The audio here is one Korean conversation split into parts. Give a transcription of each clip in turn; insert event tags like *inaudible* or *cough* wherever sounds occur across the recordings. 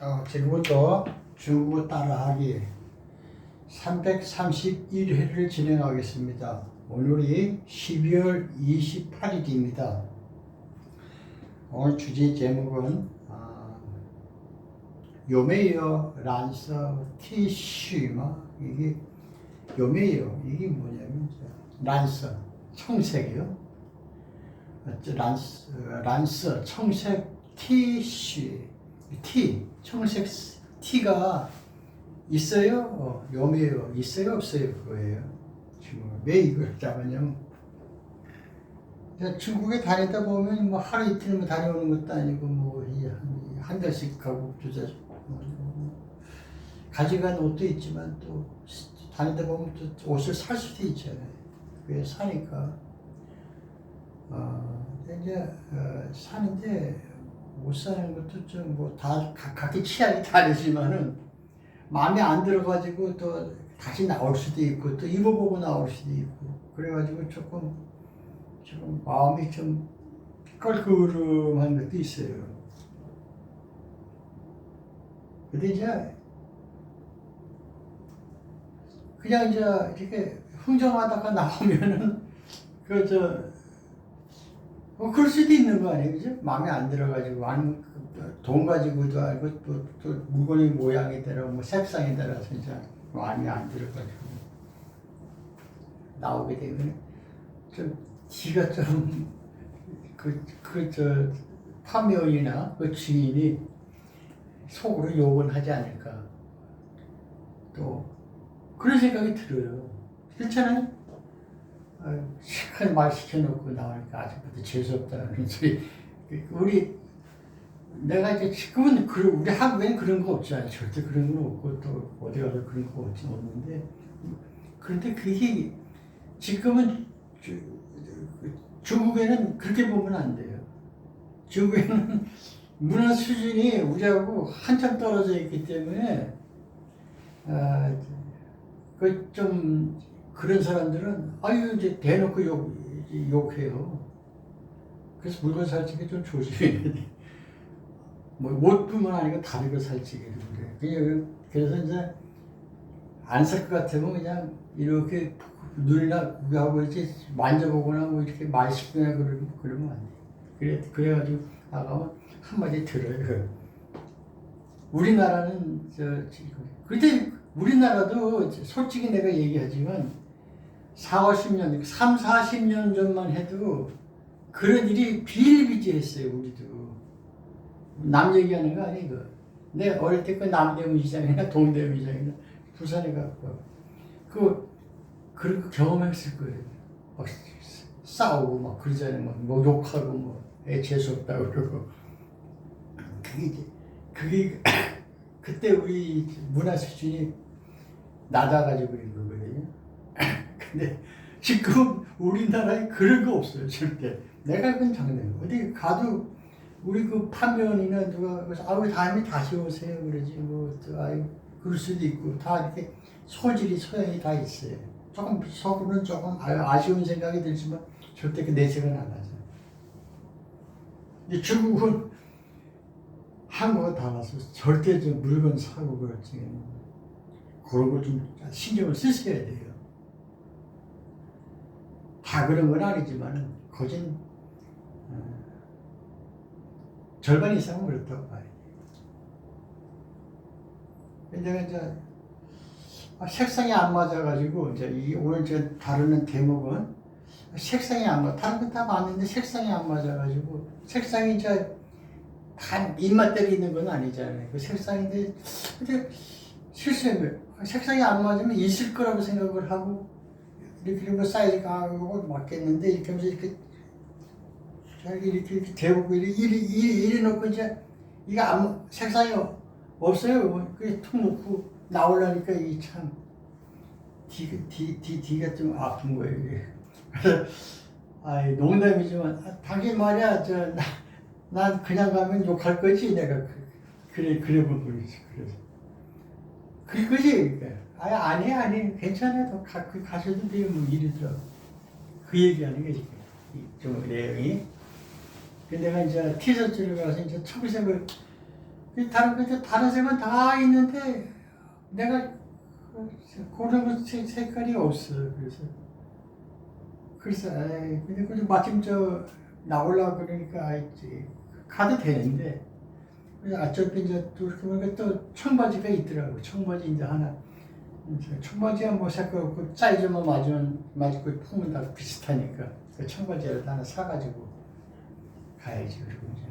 어, 지금부터 중국어 따라하기 331회를 진행하겠습니다. 오늘이 12월 28일입니다. 오늘 주제 제목은 아, 요메이어 란서 티슈마 이게 요메이어 이게 뭐냐면 란서 청색이요. 란스 란서 청색 티슈 티 청색 티가 있어요? 어, 요메요. 있어요? 없어요? 그거예요. 지금 왜 이걸 잡았냐면 중국에 다니다 보면 뭐 하루 이틀 뭐 다녀오는 것도 아니고 뭐한 한 달씩 가고 두 달씩 뭐 가져간 옷도 있지만 또 다니다 보면 또 옷을 살 수도 있잖아요. 그게 사니까. 어 이제 어, 사는데 옷 사는 것도 좀 뭐 다 각기 취향이 다르지만은 마음에 안 들어가지고 또 다시 나올 수도 있고 또 입어보고 나올 수도 있고 그래가지고 조금 좀 마음이 좀 껄끄름한 것도 있어요. 근데 이제 그냥 이제 이렇게 흥정하다가 *laughs* 나오면은 그저 뭐 그럴 수도 있는 거 아니에요, 그죠? 마음에 안 들어가지고 아니면 그돈 가지고도 알고 또, 또 물건의 모양에 따라 뭐 색상에 따라서 이제 마음에 안 들어가지고 나오게 되면 좀 지가 좀그그 *laughs* 저 파면이나 그 주인이 속으로 욕은 하지 않을까 또 그런 생각이 들어요. 그렇잖아요. 시큰 말 시켜놓고 나오니까 아직부터 재수없다는 소리. *laughs* 우리 내가 이제 지금은 그 우리 한국에는 그런 거 없잖아요. 절대 그런 거 없고 또 어디 가서 그런 거 없지 없는데 그런데 그게 지금은 주, 중국에는 그렇게 보면 안 돼요. 중국에는 문화 수준이 우리하고 한참 떨어져 있기 때문에 아, 그좀 그런 사람들은 아유 이제 대놓고 욕 욕해요. 그래서 물건 살 적에 좀 조심해야 돼. *laughs* 뭐 옷뿐만 아니고 다른 거 살찌기도 그래. 그냥 그래서 이제 안 살 것 같으면 그냥 이렇게 눈이나 구하고 이렇게 만져보거나 뭐 이렇게 말 시키거나 그러면 그러면 안 돼. 그래 그래가지고 나가면 한마디 들어요. 우리나라는 저 그때 우리나라도 솔직히 내가 얘기하지만 4, 50년, 3, 40년 전만 해도 그런 일이 비일비재했어요, 우리도. 남 얘기하는 거 아니고. 내 어릴 때 그 남대문 시장이나 동대문 시장이나 부산에 갔고, 그, 그런 거 경험했을 거예요. 막 싸우고 막 그러잖아요. 뭐, 뭐 욕하고 뭐, 애 재수없다고 그러고. 그게 그게, *laughs* 그때 우리 문화 수준이 낮아가지고 그런 거거든요. 근데 지금 우리나라에 그런 거 없어요, 절대. 내가 그건 장난. 어디 가도 우리 그 파면이나 누가 아우 다음에 다시 오세요 그러지 뭐또 아이 그럴 수도 있고 다 이렇게 소질이 소양이 다 있어요. 조금 속으로는 조금 아- 아쉬운 생각이 들지만 절대 그 내색은 안 하죠. 근데 중국은 한국과 달라서 절대 저 물건 사고 그럴 적에는 그런 걸 좀 신경을 쓰셔야 돼요. 다 그런 건 아니지만은 거진 어, 절반 이상은 그렇다고 봐요. 근데 이제 아, 색상이 안 맞아가지고 이제 이 오늘 제가 다루는 대목은 색상이 안 맞아. 다른 건 다 맞는데 색상이 안 맞아가지고 색상이 이제 다 입맛대로 있는 건 아니잖아요. 그 색상인데 근데 실수한 거예요. 색상이 안 맞으면 있을 거라고 생각을 하고 이렇게 이런 거 사이즈가 하고 맞겠는데 이렇게 하면서 이렇게 자기 이렇게 이렇게 대보고 이렇게 이리 이리 이리 놓고 이제 이게 아무 색상이 없어요. 그게 툭 놓고 나오려니까 이 참 뒤, 뒤, 뒤, 뒤가 좀 아픈 거예요. 이게. 아이 농담이지만 아, 당신 말이야 저 나, 난 그냥 가면 욕할 거지 내가 그, 그래 그래 본 거지 그래서 그 그지 아니 아니 아니. 괜찮아 더 가, 그 가셔도 돼요. 뭐 이러더라고. 그 얘기하는 게 지금 이좀 내용이. 근데 내가 이제 티셔츠를 가서 이제 이 다른 그 다른 색은 다 있는데 내가 색- 색깔이 없어. 그래서 그래서 에이, 근데 그 마침 저 나올라 그러니까 있지 가도 되는데. 어차피 이제 또 보니까 또 청바지가 있더라고. 청바지 이제 하나 청바지야 뭐 색깔 없고 사이즈만 맞으면 맞고 품은 다 비슷하니까 그 청바지를 하나 사가지고 가야지 그리고 이제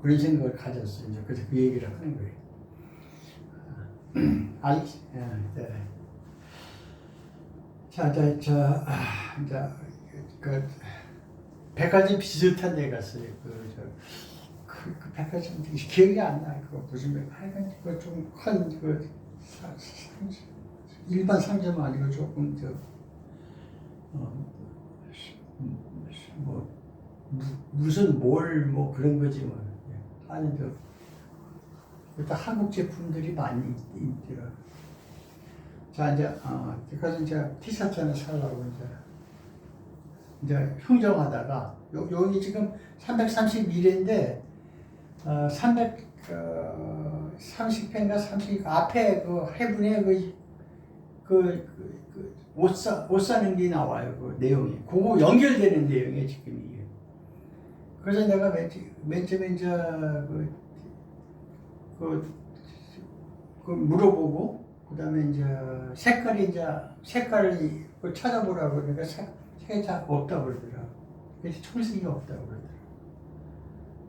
그런 생각을 가졌어 이제 그래서 그 얘기를 하는 거예요. 아, *clears throat* 알, 네. 자, 자, 자, 아, 이제 그 백화점 비슷한 데 갔어요. 그, 저, 그, 그 백화점 기억이 안 나. 그거 무슨 백, 하여간 그거 좀큰 그 일반 상점 아니고 조금 저, 어, 음, 뭐 무, 무슨 몰뭐 그런 거지 뭐. 아니 저 일단 한국 제품들이 많이 있- 있더라. 자 이제 어, 그래서 이제 티셔츠 하나 살라고 이제 이제 흥정하다가 요 여기 지금 331인데 어, 300 어, 30회인가 30 앞에 그 해분에 그, 그, 그, 그, 옷, 사, 옷 사는 게 나와요. 그 내용이. 그거 연결되는 내용이에요, 지금 이게. 그래서 내가 맨, 처- 맨 처음에 이제 그, 그, 그 물어보고, 그 다음에 이제 색깔이 이제, 색깔을 그 찾아보라고 그러니까 색, 색이 잘 없다고 그러더라고. 그래서 청색이 없다고 그러더라고.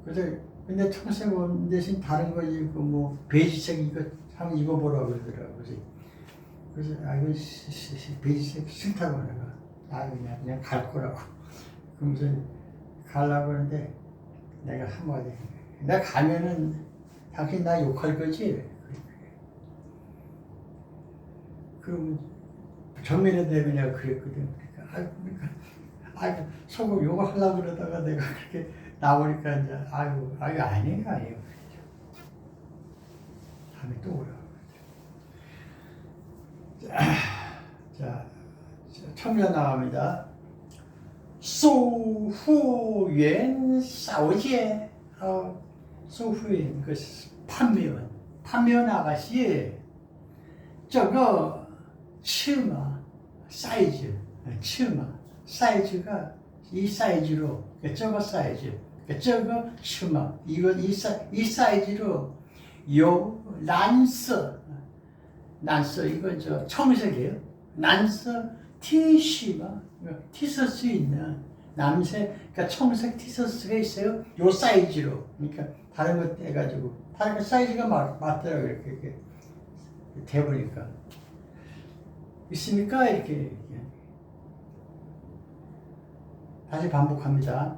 그래서 근데 청색 원 대신 다른 거 이거 뭐 베이지색 이거 한번 입어보라고 그러더라고. 그래서 그래서 아 이거 베이지색 싫다고 내가 아 그냥 그냥 갈 거라고. *laughs* 그러면서 가려고 하는데 내가 한마디 내가 가면은 당신 나 욕할 거지. 그럼 정면에 대면 내가 그랬거든. 그러니까 아 그러니까 아 속으로 욕을 하려고 그러다가 내가 그렇게 나오니까 이제 아이고 아유 아닌가 아니요. 다음에 또 오라 자, 자 참여 나갑니다. 소후연 사오제 어, 소후연 그 판매원 판매원 아가씨. 저거 치마 사이즈 치마 사이즈가 이 사이즈로 저거 사이즈. 저거 치마. 이거 이, 사, 이 사이즈로 요 난서 난서 이건 저 청색이에요. 난서 티시마 티셔츠 있는 남색 그러니까 청색 티셔츠가 있어요. 요 사이즈로. 그러니까 다른 거 떼가지고. 다른 거 사이즈가 맞, 맞더라고 이렇게, 이렇게. 대보니까. 있습니까? 이렇게, 이렇게. 다시 반복합니다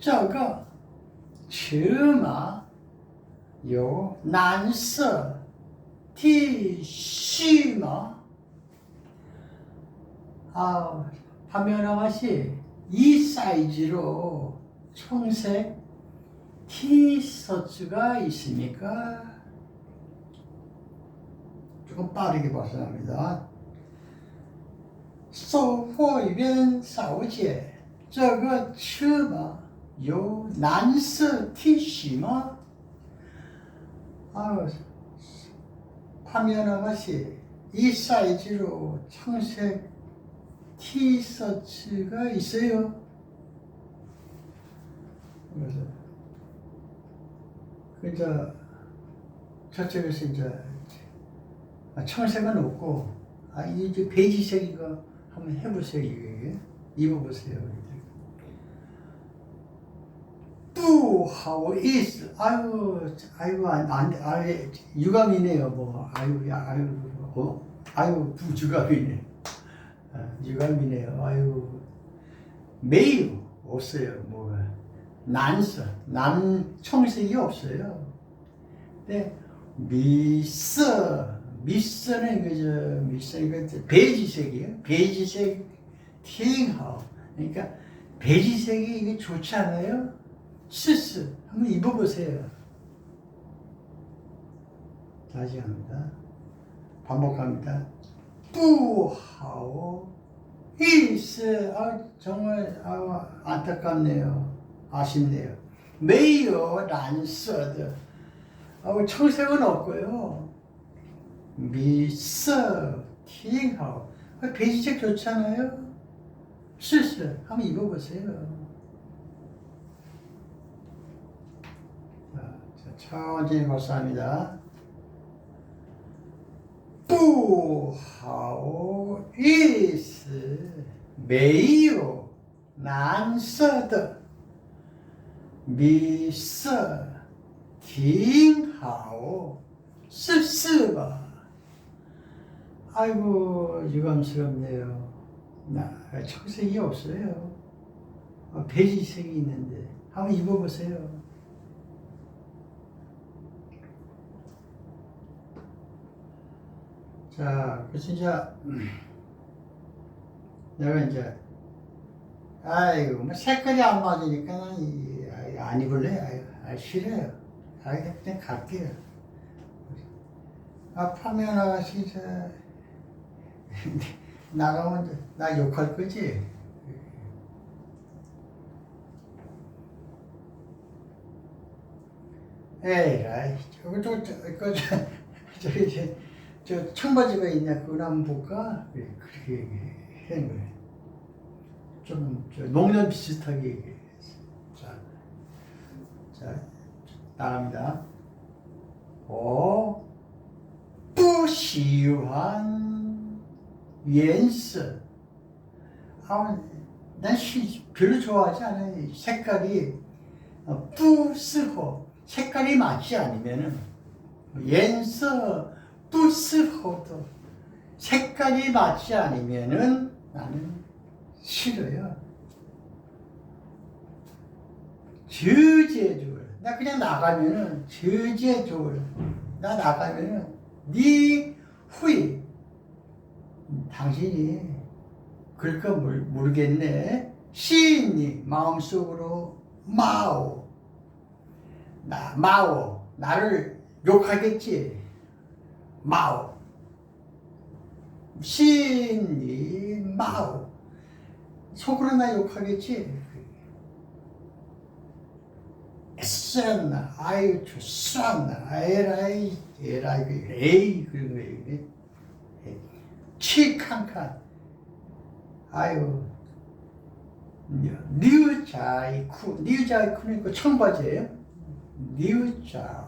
这个尺码有蓝色 T恤吗？ 아, 파면 아가씨 이 사이즈로 청색 티셔츠가 있습니까? 조금 빠르게 발사합니다. 售货员小姐，这个尺码 요 난스 티시마 아유 파미아나가시 이 사이즈로 청색 티셔츠가 있어요. 그래서 그저 저쪽에서 이제 아, 청색은 없고 아 이제 베이지색이가 한번 해보세요 이게 입어보세요. 또 하고 있어. 아유, 아이고 안, 안 아유 유감이네요 뭐. 아유, 야, 아유, 어, 아유 부주감이네. 아, 유감이네요. 아유 매일 없어요 뭐가. 난서 남 청색이 없어요. 근데 미서 미서는 그저 미서 이거 베이지색이에요. 베이지색 팅하우 그러니까 베이지색이 이게 좋지 않아요? 스스 한번 입어보세요. 다시 합니다. 반복합니다. 뿌하오 히스 아 정말 아, 안타깝네요. 아쉽네요. 메이어 란서드 아, 청색은 없고요. 미서 팅하오 아, 베이지색 좋잖아요. 실수 한번 입어보세요. 자, 차원진 목사입니다. 부하오 이스 메이오 난서드 미서 팅하오 씁쓸바 아이고 유감스럽네요. 나 청색이 없어요. 아, 배지색이 있는데 한번 입어보세요. 자, 이제 음, 내가 이제 아이고 뭐 색깔이 안 맞으니까 아이, 안 입을래. 아이, 아이, 싫어요. 아이 그냥 갈게요. 아 파면아 진짜 나가면 나 욕할 거지. 에라이 저거 저, 저, 그, 저, 저기 저, 저 청바지가 있냐 그걸 한번 볼까? 예, 그렇게 얘기한 거예요. 좀 농년 비슷하게 얘기했어요. 자, 자 나갑니다. 어, 오, 부시환 연스. 아, 난 별로 좋아하지 않아요. 색깔이 어, 뿌스고 색깔이 맞지 않으면은 연스 뿌스코드 색깔이 맞지 않으면 나는 싫어요. 저제줄 나 그냥 나가면은 저제줄 나 나가면은 네 후이. 당신이 그럴까 모르겠네. 시인이 마음속으로 마오. 나 마오. 나를 욕하겠지. 마오. 시인이 마오. 속으로 나 욕하겠지 애쓰나 아유 좋았나 에라이 에라이 그 에이 그런 거 이게 치칸칸. 아유. 뉴자이쿠 뉴자이쿠는 그 청바지예요? 뉴자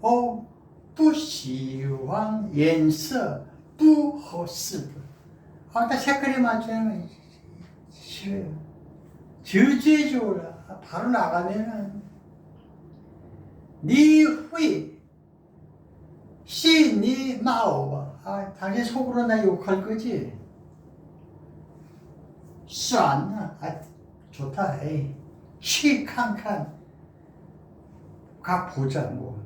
我不喜欢颜色不合适的。 아, 나 색깔이 맞지 않으면 싫어요. 저제줘라. 바로 나가면은 니 후이 시니 마오바. 아, 당신 속으로 나 욕할 거지? 쏘안나. 아, 좋다. 에이. 치칸칸. 가 보자 뭐.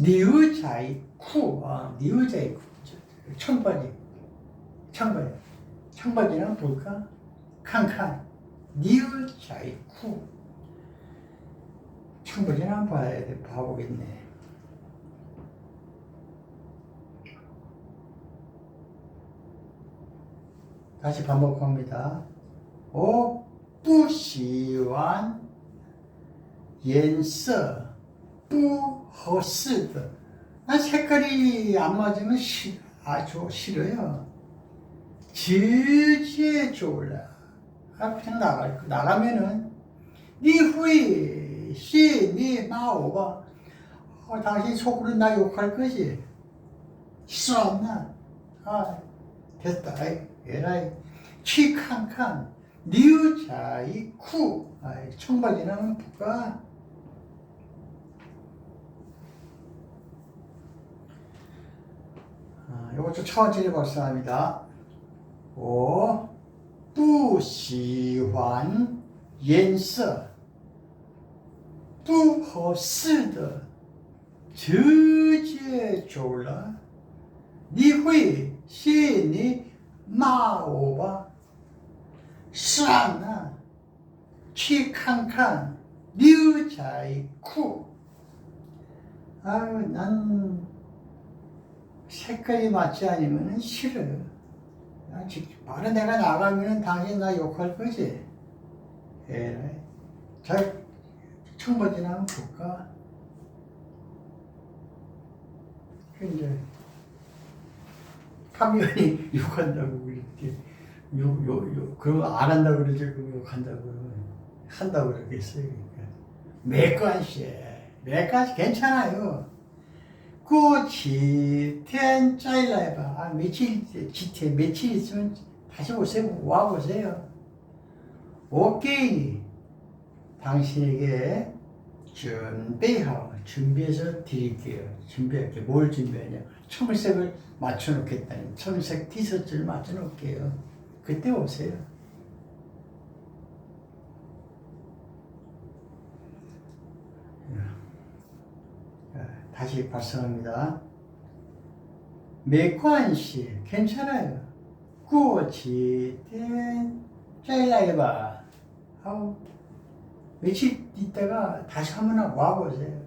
니우자이 쿠, 아, 니우자이 쿠. 청바지. 청바지. 청바지랑 볼까? 칸칸. 니우자이 쿠. 청바지랑 봐야 돼. 봐보겠네. 다시 반복합니다. 오, 뿌시완, 옌, 서, 뿌, 허스드. 나 색깔이 안 맞으면 아주 싫어요. 질질 졸라. 아, 그냥 나갈 거. 나가면은, 니 후이, 씨, 니 마오바. 어, 당신 속으로 나 욕할 거지. 싫어, 엄마. 아, 됐다. 아이, 에라이. 취캉캉. 니우자이 쿠. 아이, 청바지는 북가. 이것도 처지를 벌써합니다. 오, 부시환 연서 부허스더 주제조라. 니회 시니 마오바. 상아. 치칸칸 뉴자이쿠. 아유 난 색깔이 맞지 않으면 지- 바로 내가 나가면 당신 나 욕할 거지. 에라이. 자, 청바지나 한번 볼까? 근데 카미언이 *laughs* 욕한다고 그랬지. 욕, 욕, 욕. 그럼 안 한다고 그러지. 그럼 욕한다고. 한다고 그러겠어요. 그러니까. 매관시. 매관시 괜찮아요. 꽃이 텐 짜일라 해봐. 아, 며칠, 지태, 며칠 있으면 다시 오세요. 와 보세요. 오케이. 당신에게 준비하고, 준비해서 드릴게요. 준비할게요. 뭘 준비하냐. 청색을 맞춰놓겠다니. 청색 티셔츠를 맞춰놓을게요. 그때 오세요. 자, 다시 발성합니다. 메관시 괜찮아요. 꾸어치텐 짜일라이바 아우 며칠 있다가 다시 한번 와보세요.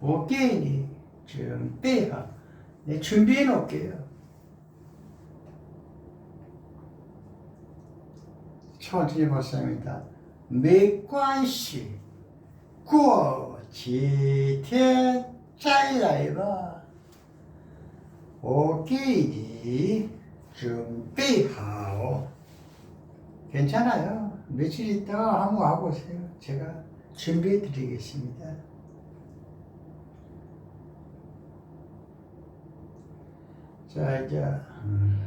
오케이니 좀 빼야 내 준비해 놓을게요. 첫째 발성입니다. 메관시 꾸어치텐 再来吧，我给你准备好。 괜찮아요. 며칠 있다가 한번 와보세요. 제가 준비해 드리겠습니다. 자, 이제, 음.